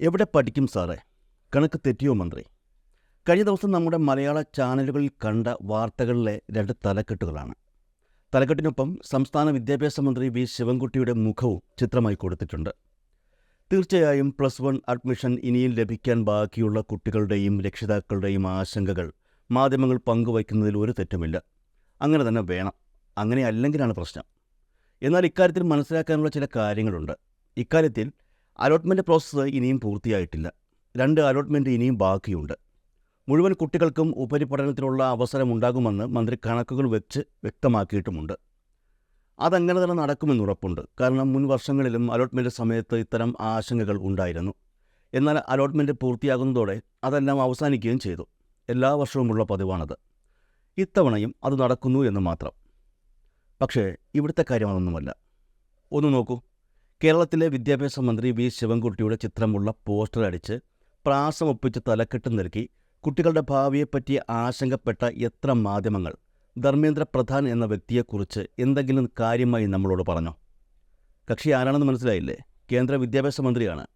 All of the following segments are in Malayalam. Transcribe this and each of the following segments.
എവിടെ പഠിക്കും സാറേ? കണക്ക് തെറ്റിയോ മന്ത്രി? കഴിഞ്ഞ ദിവസം നമ്മുടെ മലയാള ചാനലുകളിൽ കണ്ട വാർത്തകളിലെ രണ്ട് തലക്കെട്ടുകളാണ്. തലക്കെട്ടിനൊപ്പം സംസ്ഥാന വിദ്യാഭ്യാസ മന്ത്രി വി ശിവൻകുട്ടിയുടെ മുഖവും ചിത്രമായി കൊടുത്തിട്ടുണ്ട്. തീർച്ചയായും പ്ലസ് വൺ അഡ്മിഷൻ ഇനിയും ലഭിക്കാൻ ബാക്കിയുള്ള കുട്ടികളുടെയും രക്ഷിതാക്കളുടെയും ആശങ്കകൾ മാധ്യമങ്ങൾ പങ്കുവയ്ക്കുന്നതിൽ ഒരു തെറ്റുമില്ല. അങ്ങനെ തന്നെ വേണം. അങ്ങനെ അല്ലെങ്കിലാണ് പ്രശ്നം. എന്നാൽ ഇക്കാര്യത്തിൽ മനസ്സിലാക്കാനുള്ള ചില കാര്യങ്ങളുണ്ട്. ഇക്കാര്യത്തിൽ അലോട്ട്മെന്റ് പ്രോസസ്സ് ഇനിയും പൂർത്തിയായിട്ടില്ല. രണ്ട് അലോട്ട്മെന്റ് ഇനിയും ബാക്കിയുണ്ട്. മുഴുവൻ കുട്ടികൾക്കും ഉപരിപഠനത്തിനുള്ള അവസരമുണ്ടാകുമെന്ന് മന്ത്രി കണക്കുകൾ വെച്ച് വ്യക്തമാക്കിയിട്ടുമുണ്ട്. അതങ്ങനെ തന്നെ നടക്കുമെന്ന് ഉറപ്പുണ്ട്. കാരണം മുൻ വർഷങ്ങളിലും അലോട്ട്മെന്റ് സമയത്ത് ഇത്തരം ആശങ്കകൾ ഉണ്ടായിരുന്നു. എന്നാൽ അലോട്ട്മെന്റ് പൂർത്തിയാകുന്നതോടെ അതെല്ലാം അവസാനിക്കുകയും ചെയ്തു. എല്ലാ വർഷവുമുള്ള പതിവാണത്. ഇത്തവണയും അത് നടക്കുന്നു എന്ന് മാത്രം. പക്ഷേ ഇവിടുത്തെ കാര്യം അതൊന്നുമല്ല ഒന്ന് നോക്കൂ. കേരളത്തിലെ വിദ്യാഭ്യാസ മന്ത്രി വി ശിവൻകുട്ടിയുടെ ചിത്രമുള്ള പോസ്റ്റർ അടിച്ച് പ്രാസം ഒപ്പിച്ച് തലക്കെട്ട് നൽകി കുട്ടികളുടെ ഭാവിയെപ്പറ്റി ആശങ്കപ്പെട്ട എത്ര മാധ്യമങ്ങൾ? ധർമ്മേന്ദ്ര പ്രധാൻ എന്ന വ്യക്തിയെക്കുറിച്ച് എന്തെങ്കിലും കാര്യമായി നമ്മളോട് പറഞ്ഞു? കക്ഷി ആരാണെന്ന് മനസ്സിലായില്ലേ? കേന്ദ്ര വിദ്യാഭ്യാസ മന്ത്രിയാണ്.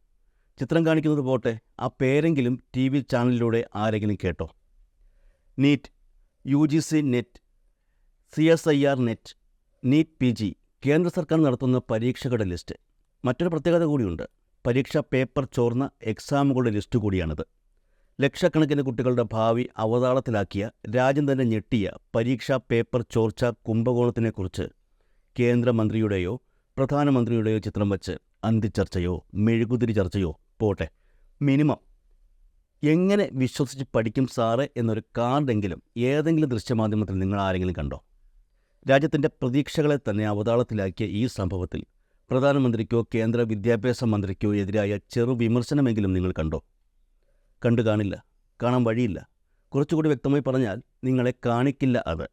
ചിത്രം കാണിക്കുന്നത് പോട്ടെ ആ പേരെങ്കിലും ടി വി ചാനലിലൂടെ ആരെങ്കിലും കേട്ടോ? NEET U G C NET C S I R NET NEET P G കേന്ദ്ര സർക്കാർ നടത്തുന്ന പരീക്ഷകളുടെ ലിസ്റ്റ്. മറ്റൊരു പ്രത്യേകത കൂടിയുണ്ട്. പരീക്ഷാ പേപ്പർ ചോർന്ന എക്സാമുകളുടെ ലിസ്റ്റ് കൂടിയാണിത്. ലക്ഷക്കണക്കിന് കുട്ടികളുടെ ഭാവി അവതാളത്തിലാക്കിയ രാജ്യം തന്നെ ഞെട്ടിയ പരീക്ഷാ പേപ്പർ ചോർച്ച കുംഭകോണത്തിനെക്കുറിച്ച് കേന്ദ്രമന്ത്രിയുടെയോ പ്രധാനമന്ത്രിയുടെയോ ചിത്രം വച്ച് അന്തിച്ചർച്ചയോ മെഴുകുതിരി ചർച്ചയോ പോട്ടെ. മിനിമം. എങ്ങനെ വിശ്വസിച്ച് പഠിക്കും സാറ് എന്നൊരു കാർഡെങ്കിലും ഏതെങ്കിലും ദൃശ്യമാധ്യമത്തിൽ നിങ്ങൾ ആരെങ്കിലും കണ്ടോ? രാജ്യത്തിന്റെ പ്രതീക്ഷകളെ തന്നെ അവതാളത്തിലാക്കിയ ഈ സംഭവത്തിൽ പ്രധാനമന്ത്രിക്കോ കേന്ദ്ര വിദ്യാഭ്യാസ മന്ത്രിക്കോ എതിരായ ചെറു വിമർശനമെങ്കിലും നിങ്ങൾ കണ്ടോ? കണ്ടു കാണില്ല. കാണാൻ വഴിയില്ല. കുറച്ചുകൂടി വ്യക്തമായി പറഞ്ഞാൽ നിങ്ങളെ കാണിക്കില്ല അത്.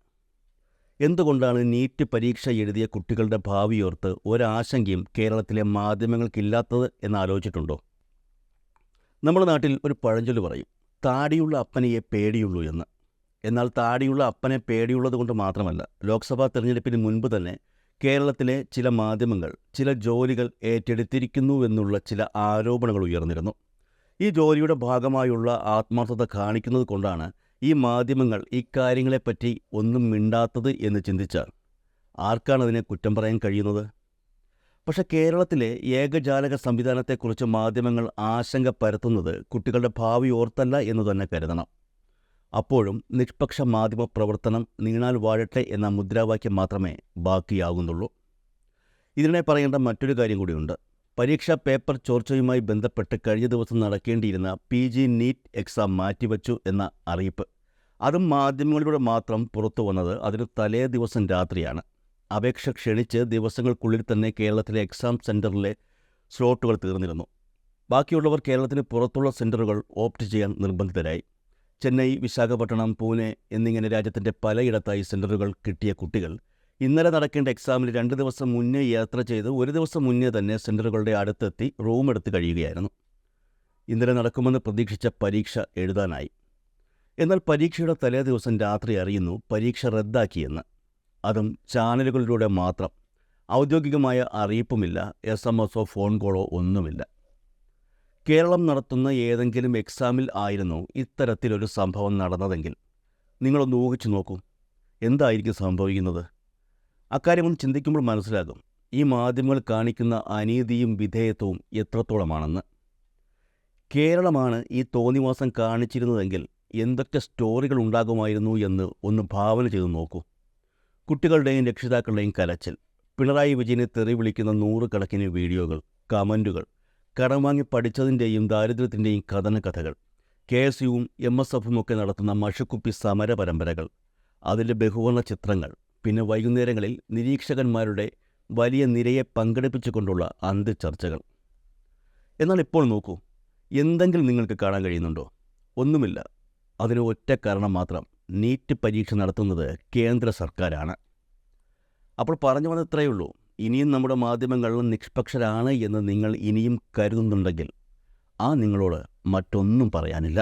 എന്തുകൊണ്ടാണ് നീറ്റ് പരീക്ഷ എഴുതിയ കുട്ടികളുടെ ഭാവിയോർത്ത് ഒരാശങ്കയും കേരളത്തിലെ മാധ്യമങ്ങൾക്കില്ലാത്തത് എന്നാലോചിച്ചിട്ടുണ്ടോ? നമ്മുടെ നാട്ടിൽ ഒരു പഴഞ്ചൊല്ല് പറയും താടിയുള്ള അപ്പനെയെ പേടിയുള്ളൂ എന്ന്. എന്നാൽ താടിയുള്ള അപ്പനെ പേടിയുള്ളത് കൊണ്ട് മാത്രമല്ല ലോക്സഭാ തെരഞ്ഞെടുപ്പിന് മുൻപ് തന്നെ കേരളത്തിലെ ചില മാധ്യമങ്ങൾ ചില ജോലികൾ ഏറ്റെടുത്തിരിക്കുന്നുവെന്നുള്ള ചില ആരോപണങ്ങൾ ഉയർന്നിരുന്നു. ഈ ജോലിയുടെ ഭാഗമായുള്ള ആത്മാർത്ഥത കാണിക്കുന്നത് കൊണ്ടാണ് ഈ മാധ്യമങ്ങൾ ഇക്കാര്യങ്ങളെപ്പറ്റി ഒന്നും മിണ്ടാത്തത് എന്ന് ചിന്തിച്ചാൽ ആർക്കാണ് അതിനെ കുറ്റം പറയാൻ കഴിയുന്നത്? പക്ഷെ കേരളത്തിലെ ഏകജാലക സംവിധാനത്തെക്കുറിച്ച് മാധ്യമങ്ങൾ ആശങ്ക പരത്തുന്നത് കുട്ടികളുടെ ഭാവി ഓർത്തല്ല എന്ന് തന്നെ കരുതണം. അപ്പോഴും നിഷ്പക്ഷ മാധ്യമ പ്രവർത്തനം നീണാൽ വാഴട്ടെ എന്ന മുദ്രാവാക്യം മാത്രമേ ബാക്കിയാകുന്നുള്ളൂ. ഇതിനെ പറയേണ്ട മറ്റൊരു കാര്യം കൂടിയുണ്ട്. പരീക്ഷാ പേപ്പർ ചോർച്ചയുമായി ബന്ധപ്പെട്ട് കഴിഞ്ഞ ദിവസം നടക്കേണ്ടിയിരുന്ന പി ജി നീറ്റ് എക്സാം മാറ്റിവെച്ചു എന്ന അറിയിപ്പ്. അതും മാധ്യമങ്ങളിലൂടെ മാത്രം പുറത്തു വന്നത് അതിന് തലേ ദിവസം രാത്രിയാണ്. അപേക്ഷ ക്ഷണിച്ച് ദിവസങ്ങൾക്കുള്ളിൽ തന്നെ കേരളത്തിലെ എക്സാം സെന്ററിലെ സ്ലോട്ടുകൾ തീർന്നിരുന്നു. ബാക്കിയുള്ളവർ കേരളത്തിന് പുറത്തുള്ള സെന്ററുകൾ ഓപ്റ്റ് ചെയ്യാൻ നിർബന്ധിതരായി. ചെന്നൈ വിശാഖപട്ടണം പൂനെ എന്നിങ്ങനെ രാജ്യത്തിന്റെ പലയിടത്തായി സെന്ററുകൾ കിട്ടിയ കുട്ടികൾ ഇന്നലെ നടക്കേണ്ട എക്സാമിന് രണ്ട് ദിവസം മുന്നേ യാത്ര ചെയ്ത് ഒരു ദിവസം മുന്നേ തന്നെ സെന്ററുകളുടെ അടുത്തെത്തി റൂം എടുത്ത് കഴിയുകയായിരുന്നു. ഇന്നലെ നടക്കുമെന്ന് പ്രതീക്ഷിച്ച പരീക്ഷ എഴുതാനായി. എന്നാൽ പരീക്ഷയുടെ തലേ ദിവസം രാത്രി അറിയുന്നു പരീക്ഷ റദ്ദാക്കിയെന്ന്. അതും ചാനലുകളിലൂടെ മാത്രം. ഔദ്യോഗികമായ അറിയിപ്പുമില്ല എസ് എം എസോ ഫോൺ കോളോ ഒന്നുമില്ല. കേരളം നടത്തുന്ന ഏതെങ്കിലും എക്സാമിൽ ആയിരുന്നു ഇത്തരത്തിലൊരു സംഭവം നടന്നതെങ്കിൽ നിങ്ങളൊന്ന് ഊഹിച്ചു നോക്കൂ. എന്തായിരിക്കും സംഭവിക്കുന്നത്? അക്കാര്യമൊന്ന് ചിന്തിക്കുമ്പോൾ മനസ്സിലാകും. ഈ മാധ്യമങ്ങൾ കാണിക്കുന്ന അനീതിയും വിധേയത്വവും എത്രത്തോളമാണെന്ന്. കേരളമാണ് ഈ തോന്നിവാസം കാണിച്ചിരുന്നതെങ്കിൽ എന്തൊക്കെ സ്റ്റോറികൾ ഉണ്ടാകുമായിരുന്നു എന്ന് ഒന്ന് ഭാവന ചെയ്തു നോക്കൂ. കുട്ടികളുടെയും രക്ഷിതാക്കളുടെയും കലച്ചിൽ പിണറായി വിജയനെ തെറി വിളിക്കുന്ന നൂറുകണക്കിന് വീഡിയോകൾ കമന്റുകൾ കടം വാങ്ങി പഠിച്ചതിന്റെയും ദാരിദ്ര്യത്തിന്റെയും കഥന കഥകൾ. കെ എസ് യുവും എം എസ് എഫും ഒക്കെ നടത്തുന്ന മഷക്കുപ്പി സമര പരമ്പരകൾ. അതിന്റെ ബഹുവർണ ചിത്രങ്ങൾ. പിന്നെ വൈകുന്നേരങ്ങളിൽ നിരീക്ഷകന്മാരുടെ വലിയ നിരയെ പങ്കെടുപ്പിച്ചുകൊണ്ടുള്ള അന്ത്യചർച്ചകൾ. എന്നാൽ ഇപ്പോൾ നോക്കൂ എന്തെങ്കിലും നിങ്ങൾക്ക് കാണാൻ കഴിയുന്നുണ്ടോ? ഒന്നുമില്ല. അതിന് ഒറ്റ കാരണം മാത്രം. നീറ്റ് പരീക്ഷ നടത്തുന്നത് കേന്ദ്ര സർക്കാരാണ്. അപ്പോൾ പറഞ്ഞു വന്നത്രയേ ഉള്ളൂ ഇനിയും നമ്മുടെ മാധ്യമങ്ങൾ നിഷ്പക്ഷരാണ് എന്ന് നിങ്ങൾ ഇനിയും കരുതുന്നുണ്ടെങ്കിൽ ആ നിങ്ങളോട് മറ്റൊന്നും പറയാനില്ല.